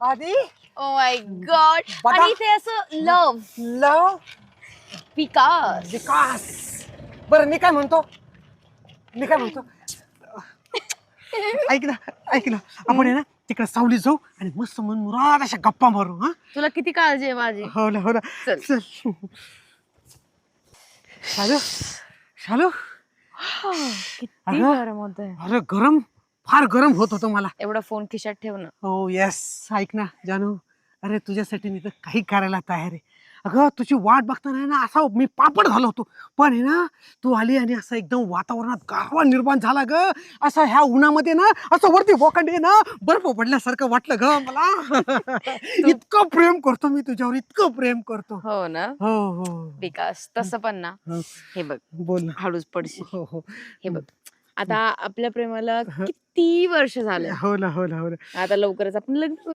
आधी? Oh my God बघा. आणि ते असं लव लव विकास. विकास. बरं मी काय म्हणतो? मी काय म्हणतो? ऐक ना ऐक ना. आपण आहे ना तिकडे सावलीत जाऊ आणि मस्त मन मुराद अशा गप्पा मारू हा? तुला किती काळजी आहे माझी? हो ना हो ना. चल. चल. शालू? शालू? किती अगं. गरम होत अरे गरम फार गरम होत होतं मला. एवढा फोन खिशात ठेव ना हो येस ऐक ना जानू. अरे तुझ्यासाठी मी तर काही करायला तयार आहे. अगं तुझी वाट बघताना आहे ना असा मी पापड झालो होतो. पण आहे ना तू आली आणि असं एकदम वातावरणात गारवा निर्माण झाला ग. असं ह्या उन्हामध्ये ना असं वरती बोकांडे ना बर्फ पडल्यासारखं वाटलं ग मला. इतकं प्रेम करतो मी तुझ्यावर इतकं प्रेम करतो. हो ना? हो हो. विकास तसं पण ना. हो. हे बघ बोल ना. हळूच पडशील. हो हो. हे बघ. आता आपल्या प्रेमाला. किती वर्ष झाले हो ना हो ना हो ना आता लवकरच आपण लग्न.